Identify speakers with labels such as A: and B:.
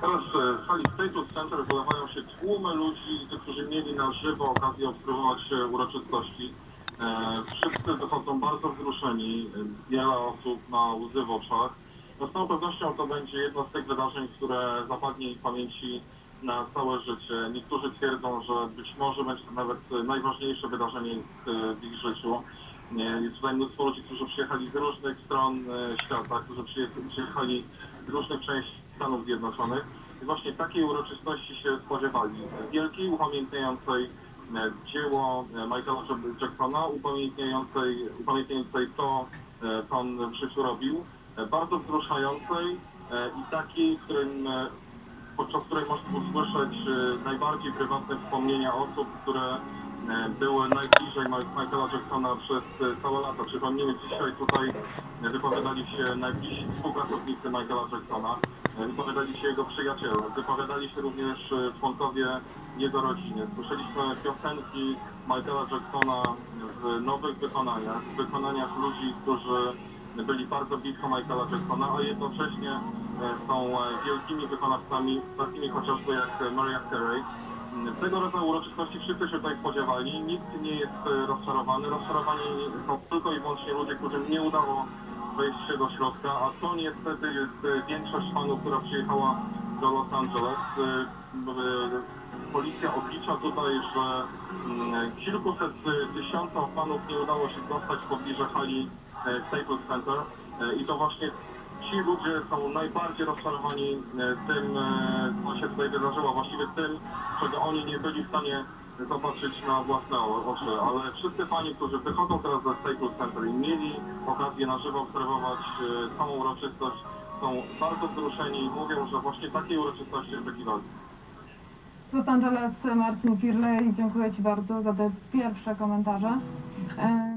A: Teraz e, w sali Staples Center wylewają się tłumy ludzi, którzy mieli na żywo okazję obserwować e, uroczystości. E, Wszyscy wychodzą bardzo wzruszeni, e, wiele osób ma łzy w oczach. No z całą pewnością to będzie jedno z tych wydarzeń, które zapadnie ich pamięci na całe życie. Niektórzy twierdzą, że być może będzie to nawet e, najważniejsze wydarzenie w, w ich życiu. Jest tutaj mnóstwo ludzi, którzy przyjechali z różnych stron e, świata, którzy przyje- przyjechali z różnych części Stanów Zjednoczonych i właśnie takiej uroczystości się spodziewali. Wielkiej, upamiętniającej e, dzieło e, Michaela Jacksona, upamiętniającej, upamiętniającej to, co on w życiu robił, bardzo wzruszającej i takiej, którym podczas której można usłyszeć najbardziej prywatne wspomnienia osób, które e, były najbliżej Michaela Jacksona przez e, całe lata. Przypomnijmy, dzisiaj tutaj e, wypowiadali się najbliżsi współpracownicy Michaela Jacksona, wypowiadali się jego przyjaciele, wypowiadali się również członkowie jego rodziny. Słyszeliśmy piosenki Michaela Jacksona w nowych wykonaniach, w wykonaniach ludzi, którzy byli bardzo blisko Michaela Jacksona, a jednocześnie są wielkimi wykonawcami, takimi chociażby jak Mariah Carey. Tego rodzaju uroczystości wszyscy się tutaj spodziewali, nikt nie jest e, rozczarowany. Rozczarowani są tylko i wyłącznie ludzie, którym nie udało wejść się do środka, a to niestety jest e, większość fanów, która przyjechała do Los Angeles. E, Policja oblicza tutaj, że mm, kilkuset tysiącom fanów nie udało się dostać w pobliże hali Staples Center i to właśnie ci ludzie są najbardziej rozczarowani e, tym, e, co się tutaj wydarzyło, właściwie tym, czego oni nie byli w stanie zobaczyć na własne oczy, ale wszyscy fani, którzy wychodzą teraz ze Staples Center i mieli okazję na żywo obserwować e, całą uroczystość, są bardzo wzruszeni i mówią, że właśnie takiej uroczystości oczekiwali.
B: Los Angeles Marcin Firley, dziękuję Ci bardzo za te pierwsze komentarze. E,